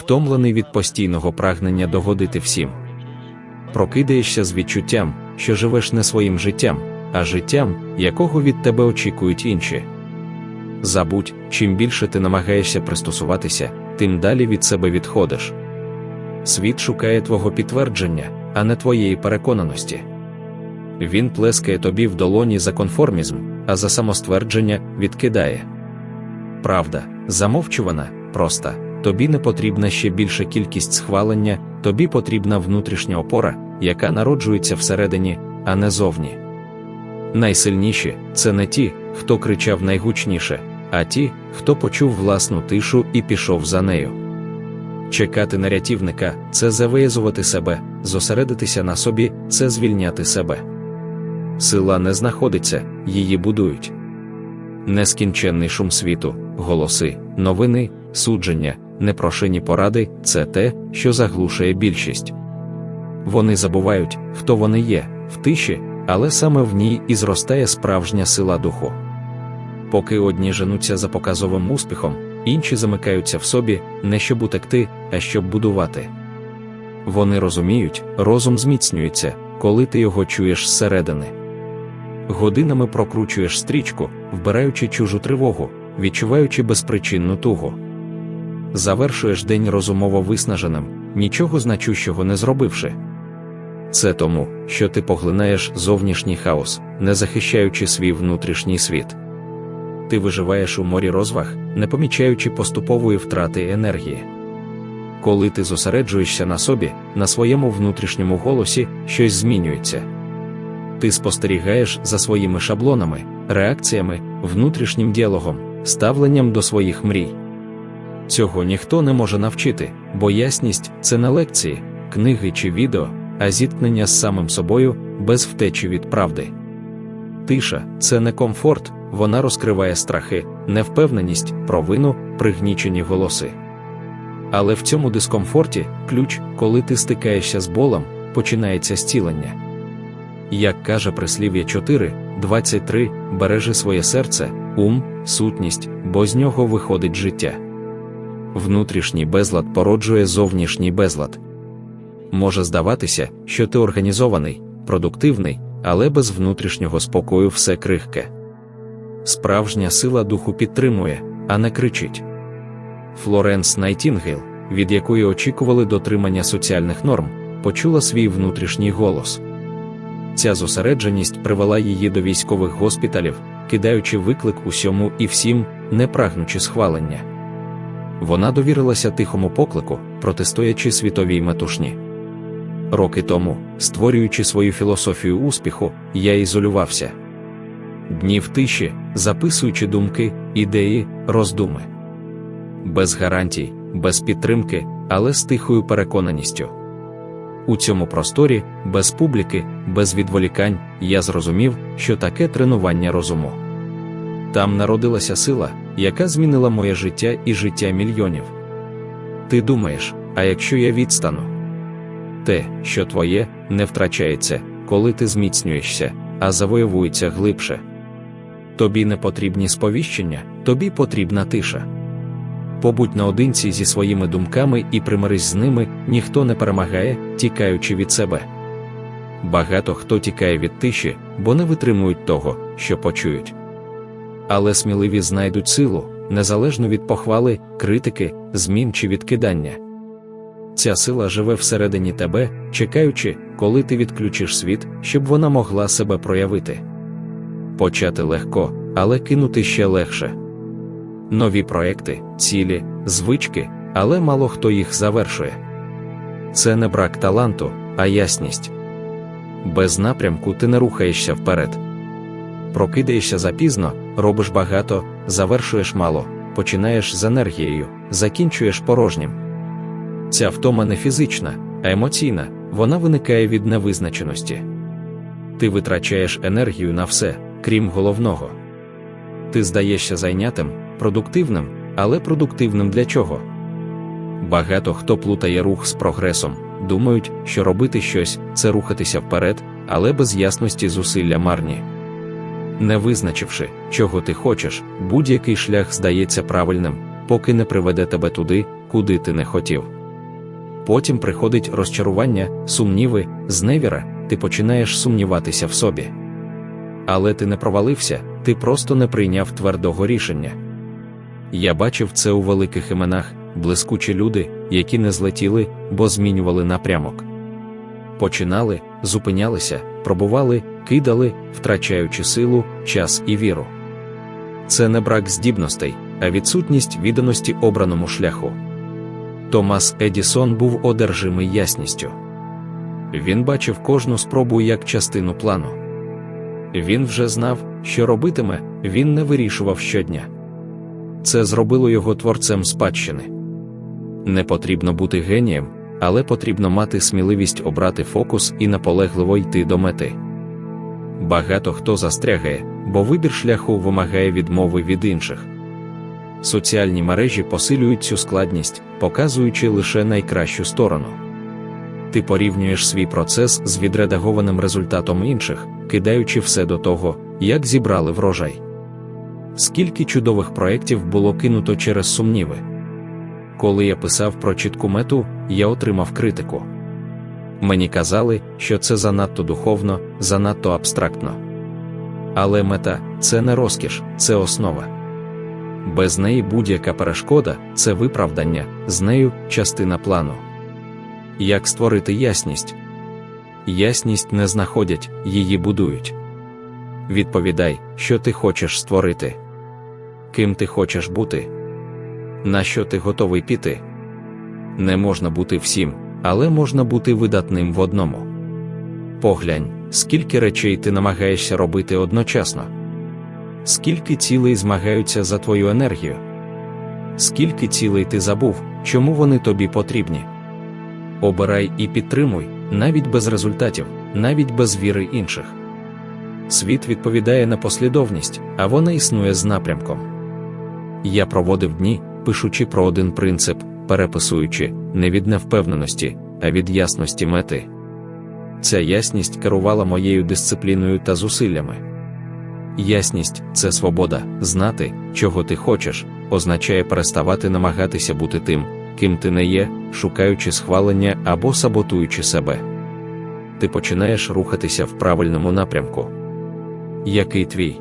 втомлений від постійного прагнення догодити всім. Прокидаєшся з відчуттям, що живеш не своїм життям, а життям, якого від тебе очікують інші. Забудь, чим більше ти намагаєшся пристосуватися, тим далі від себе відходиш. Світ шукає твого підтвердження, а не твоєї переконаності. Він плескає тобі в долоні за конформізм, а за самоствердження відкидає. Правда, замовчувана, проста, тобі не потрібна ще більша кількість схвалення, тобі потрібна внутрішня опора, яка народжується всередині, а не зовні. Найсильніші це не ті, хто кричав найгучніше, а ті, хто почув власну тишу і пішов за нею. Чекати на рятівника це завиязувати себе, зосередитися на собі це звільняти себе. Сила не знаходиться, її будують. Нескінченний шум світу, голоси, новини, судження, непрошені поради це те, що заглушує більшість. Вони забувають, хто вони є, в тиші, але саме в ній і зростає справжня сила духу. Поки одні женуться за показовим успіхом, інші замикаються в собі, не щоб утекти, а щоб будувати. Вони розуміють, розум зміцнюється, коли ти його чуєш зсередини. Годинами прокручуєш стрічку, вбираючи чужу тривогу, відчуваючи безпричинну тугу. Завершуєш день розумово виснаженим, нічого значущого не зробивши. Це тому, що ти поглинаєш зовнішній хаос, не захищаючи свій внутрішній світ. Ти виживаєш у морі розваг, не помічаючи поступової втрати енергії. Коли ти зосереджуєшся на собі, на своєму внутрішньому голосі, щось змінюється. Ти спостерігаєш за своїми шаблонами, реакціями, внутрішнім діалогом, ставленням до своїх мрій. Цього ніхто не може навчити, бо ясність це не лекції, книги чи відео, а зіткнення з самим собою без втечі від правди. Тиша це не комфорт, вона розкриває страхи, невпевненість, провину, пригнічені голоси. Але в цьому дискомфорті ключ, коли ти стикаєшся з болем, починається зцілення. Як каже прислів'я 4, 23, бережи своє серце, ум, сутність, бо з нього виходить життя. Внутрішній безлад породжує зовнішній безлад. Може здаватися, що ти організований, продуктивний, але без внутрішнього спокою все крихке. Справжня сила духу підтримує, а не кричить. Флоренс Найтінгейл, від якої очікували дотримання соціальних норм, почула свій внутрішній голос. Ця зосередженість привела її до військових госпіталів, кидаючи виклик усьому і всім, не прагнучи схвалення. Вона довірилася тихому поклику, протистоячи світовій метушні. Роки тому, створюючи свою філософію успіху, я ізолювався. Дні в тиші, записуючи думки, ідеї, роздуми. Без гарантій, без підтримки, але з тихою переконаністю. У цьому просторі, без публіки, без відволікань, я зрозумів, що таке тренування розуму. Там народилася сила, яка змінила моє життя і життя мільйонів. Ти думаєш, а якщо я відстану? Те, що твоє, не втрачається, коли ти зміцнюєшся, а завоюється глибше. Тобі не потрібні сповіщення, тобі потрібна тиша. Побудь наодинці зі своїми думками і примирись з ними, ніхто не перемагає, тікаючи від себе. Багато хто тікає від тиші, бо не витримують того, що почують. Але сміливі знайдуть силу, незалежно від похвали, критики, змін чи відкидання. Ця сила живе всередині тебе, чекаючи, коли ти відключиш світ, щоб вона могла себе проявити. Почати легко, але кинути ще легше. Нові проекти, цілі, звички, але мало хто їх завершує. Це не брак таланту, а ясність. Без напрямку ти не рухаєшся вперед. Прокидаєшся запізно, робиш багато, завершуєш мало, починаєш з енергією, закінчуєш порожнім. Ця втома не фізична, а емоційна, вона виникає від невизначеності. Ти витрачаєш енергію на все, крім головного. Ти здаєшся зайнятим, продуктивним, але продуктивним для чого? Багато хто плутає рух з прогресом, думають, що робити щось це рухатися вперед, але без ясності зусилля марні. Не визначивши, чого ти хочеш, будь-який шлях здається правильним, поки не приведе тебе туди, куди ти не хотів. Потім приходить розчарування, сумніви, зневіра, ти починаєш сумніватися в собі. Але ти не провалився, ти просто не прийняв твердого рішення. Я бачив це у великих іменах, блискучі люди, які не злетіли, бо змінювали напрямок. Починали, зупинялися, пробували, кидали, втрачаючи силу, час і віру. Це не брак здібностей, а відсутність відданості обраному шляху. Томас Едісон був одержимий ясністю. Він бачив кожну спробу як частину плану. Він вже знав, що робитиме, він не вирішував щодня. Це зробило його творцем спадщини. Не потрібно бути генієм, але потрібно мати сміливість обрати фокус і наполегливо йти до мети. Багато хто застрягає, бо вибір шляху вимагає відмови від інших. Соціальні мережі посилюють цю складність, показуючи лише найкращу сторону. Ти порівнюєш свій процес з відредагованим результатом інших, кидаючи все до того, як зібрали врожай. Скільки чудових проєктів було кинуто через сумніви. Коли я писав про чітку мету, я отримав критику. Мені казали, що це занадто духовно, занадто абстрактно. Але мета це не розкіш, це основа. Без неї будь-яка перешкода це виправдання, з нею частина плану. Як створити ясність? Ясність не знаходять, її будують. Відповідай, що ти хочеш створити, ким ти хочеш бути, на що ти готовий піти. Не можна бути всім, але можна бути видатним в одному. Поглянь, скільки речей ти намагаєшся робити одночасно, скільки цілей змагаються за твою енергію, скільки цілей ти забув, чому вони тобі потрібні. Обирай і підтримуй, навіть без результатів, навіть без віри інших. Світ відповідає на послідовність, а вона існує з напрямком. Я проводив дні, пишучи про один принцип, переписуючи не від невпевненості, а від ясності мети. Ця ясність керувала моєю дисципліною та зусиллями. Ясність це свобода, знати, чого ти хочеш, означає переставати намагатися бути тим, ким ти не є, шукаючи схвалення або саботуючи себе. Ти починаєш рухатися в правильному напрямку. Який твій?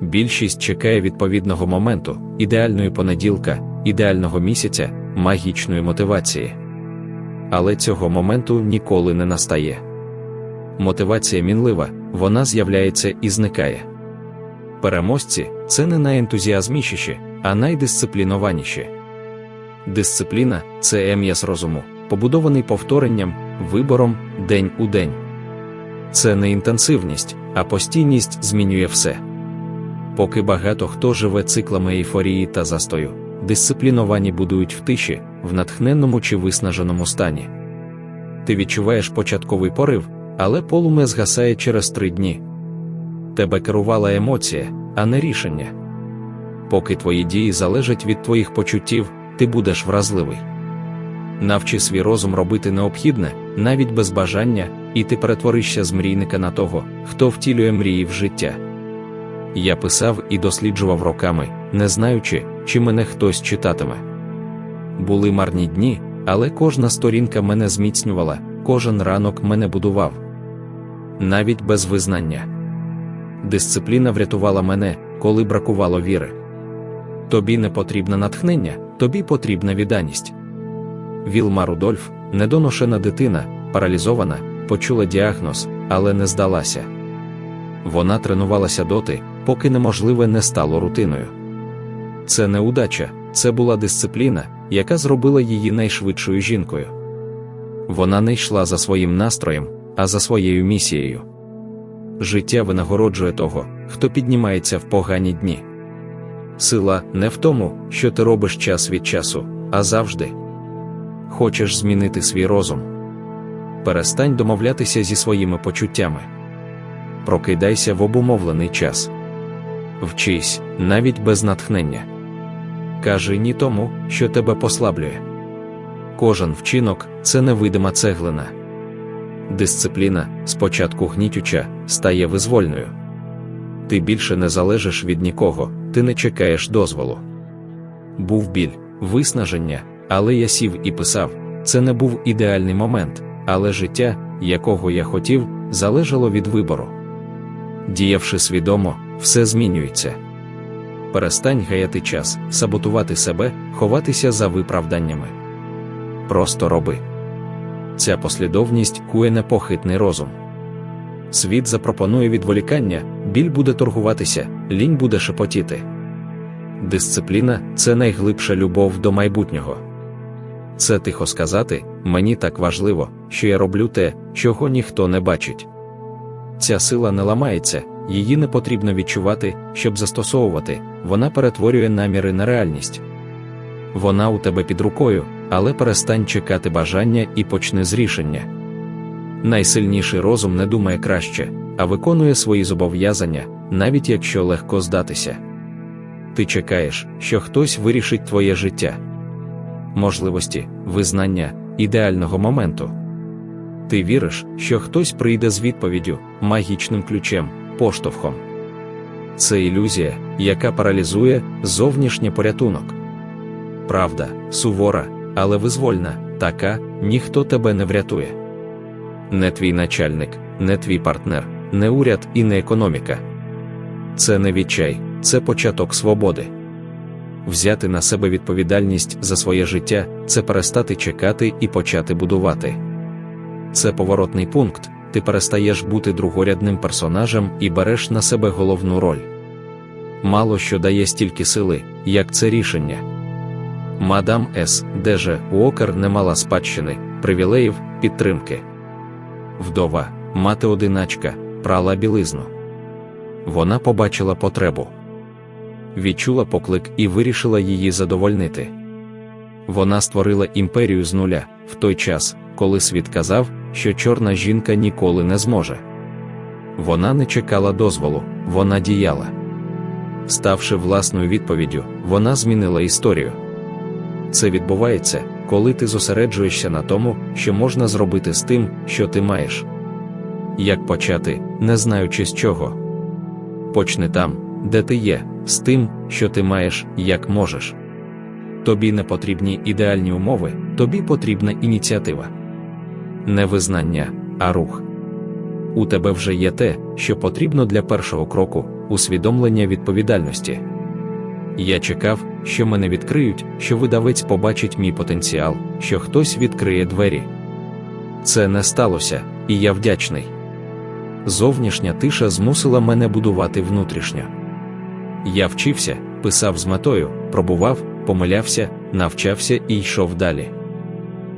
Більшість чекає відповідного моменту, ідеальної понеділка, ідеального місяця, магічної мотивації. Але цього моменту ніколи не настає. Мотивація мінлива, вона з'являється і зникає. Переможці це не найентузіазмішіші, а найдисциплінованіші. Дисципліна це ем'яс розуму, побудований повторенням, вибором день у день. Це не інтенсивність, а постійність змінює все. Поки багато хто живе циклами ейфорії та застою, дисципліновані будують в тиші, в натхненному чи виснаженому стані. Ти відчуваєш початковий порив, але полум'я згасає через три дні. Тебе керувала емоція, а не рішення. Поки твої дії залежать від твоїх почуттів, ти будеш вразливий. Навчи свій розум робити необхідне, навіть без бажання, і ти перетворишся з мрійника на того, хто втілює мрії в життя. Я писав і досліджував роками, не знаючи, чи мене хтось читатиме. Були марні дні, але кожна сторінка мене зміцнювала, кожен ранок мене будував. Навіть без визнання. Дисципліна врятувала мене, коли бракувало віри. Тобі не потрібне натхнення, тобі потрібна відданість. Вілма Рудольф, недоношена дитина, паралізована, почула діагноз, але не здалася. Вона тренувалася доти, поки неможливе не стало рутиною. Це не удача, це була дисципліна, яка зробила її найшвидшою жінкою. Вона не йшла за своїм настроєм, а за своєю місією. Життя винагороджує того, хто піднімається в погані дні. Сила не в тому, що ти робиш час від часу, а завжди. Хочеш змінити свій розум. Перестань домовлятися зі своїми почуттями. Прокидайся в обумовлений час. Вчись, навіть без натхнення. Кажи ні тому, що тебе послаблює. Кожен вчинок це невидима цеглина. Дисципліна, спочатку гнітюча, стає визвольною. Ти більше не залежиш від нікого, ти не чекаєш дозволу. був біль, виснаження, але я сів і писав. Це не був ідеальний момент, але життя, якого я хотів, залежало від вибору. Діявши свідомо, все змінюється. Перестань гаяти час, саботувати себе, ховатися за виправданнями. Просто роби. Ця послідовність кує непохитний розум. Світ запропонує відволікання, біль буде торгуватися, лінь буде шепотіти. Дисципліна це найглибша любов до майбутнього. Це тихо сказати, мені так важливо, що я роблю те, чого ніхто не бачить. Ця сила не ламається, її не потрібно відчувати, щоб застосовувати, вона перетворює наміри на реальність. Вона у тебе під рукою, але перестань чекати бажання і почни з рішення. Найсильніший розум не думає краще, а виконує свої зобов'язання, навіть якщо легко здатися. Ти чекаєш, що хтось вирішить твоє життя, можливості, визнання, ідеального моменту. Ти віриш, що хтось прийде з відповіддю, магічним ключем, поштовхом. Це ілюзія, яка паралізує зовнішній порятунок. Правда, сувора, але визвольна, така, ніхто тебе не врятує. Не твій начальник, не твій партнер, не уряд і не економіка. Це не відчай, це початок свободи. Взяти на себе відповідальність за своє життя це перестати чекати і почати будувати. Це поворотний пункт, ти перестаєш бути другорядним персонажем і береш на себе головну роль. Мало що дає стільки сили, як це рішення. Мадам С. Деже Уокер не мала спадщини, привілеїв, підтримки. Вдова, мати одиначка, прала білизну. Вона побачила потребу, відчула поклик і вирішила її задовольнити. Вона створила імперію з нуля в той час, коли світ казав, що чорна жінка ніколи не зможе. Вона не чекала дозволу, вона діяла. Ставши власною відповіддю, вона змінила історію. Це відбувається, коли ти зосереджуєшся на тому, що можна зробити з тим, що ти маєш. Як почати, не знаючи з чого. Почни там, де ти є, з тим, що ти маєш, як можеш. Тобі не потрібні ідеальні умови, тобі потрібна ініціатива. Не визнання, а рух. У тебе вже є те, що потрібно для першого кроку усвідомлення відповідальності. Я чекав, що мене відкриють, що видавець побачить мій потенціал, що хтось відкриє двері. Це не сталося, і я вдячний. Зовнішня тиша змусила мене будувати внутрішньо. Я вчився, писав з метою, пробував, помилявся, навчався і йшов далі.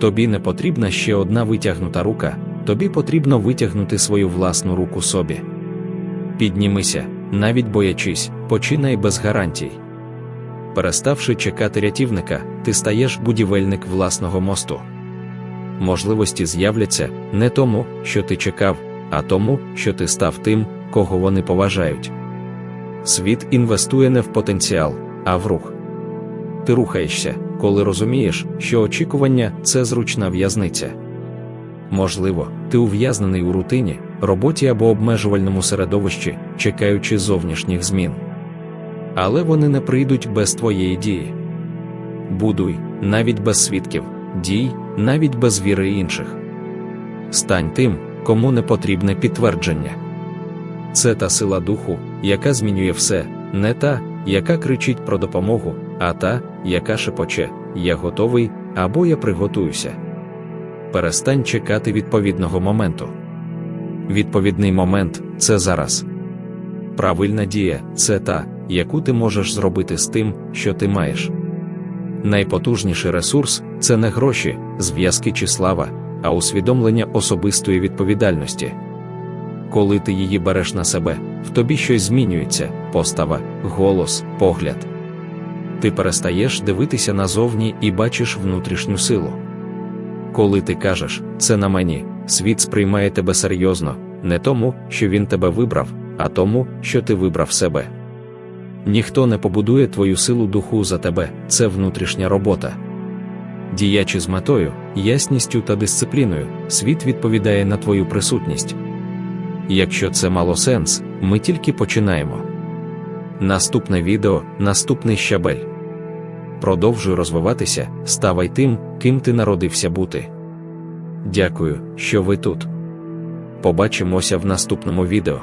Тобі не потрібна ще одна витягнута рука, тобі потрібно витягнути свою власну руку собі. Піднімися, навіть боячись, починай без гарантій. Переставши чекати рятівника, ти стаєш будівельник власного мосту. Можливості з'являться не тому, що ти чекав, а тому, що ти став тим, кого вони поважають. Світ інвестує не в потенціал, а в рух. Ти рухаєшся, коли розумієш, що очікування це зручна в'язниця. Можливо, ти ув'язнений у рутині, роботі або обмежувальному середовищі, чекаючи зовнішніх змін. Але вони не прийдуть без твоєї дії. Будуй, навіть без свідків, дій, навіть без віри інших. Стань тим, кому не потрібне підтвердження. Це та сила духу, яка змінює все, не та, яка кричить про допомогу, а та, яка шепоче, я готовий або я приготуюся. Перестань чекати відповідного моменту. Відповідний момент це зараз. Правильна дія це та, яку ти можеш зробити з тим, що ти маєш. Найпотужніший ресурс це не гроші, зв'язки чи слава, а усвідомлення особистої відповідальності. Коли ти її береш на себе, в тобі щось змінюється постава, голос, погляд. Ти перестаєш дивитися назовні і бачиш внутрішню силу. Коли ти кажеш, це на мені, світ сприймає тебе серйозно, не тому, що він тебе вибрав, а тому, що ти вибрав себе. Ніхто не побудує твою силу духу за тебе, це внутрішня робота. Діячи з метою, ясністю та дисципліною, світ відповідає на твою присутність. Якщо це мало сенс, ми тільки починаємо. Наступне відео, наступний щабель. Продовжуй розвиватися, ставай тим, ким ти народився бути. Дякую, що ви тут. Побачимося в наступному відео.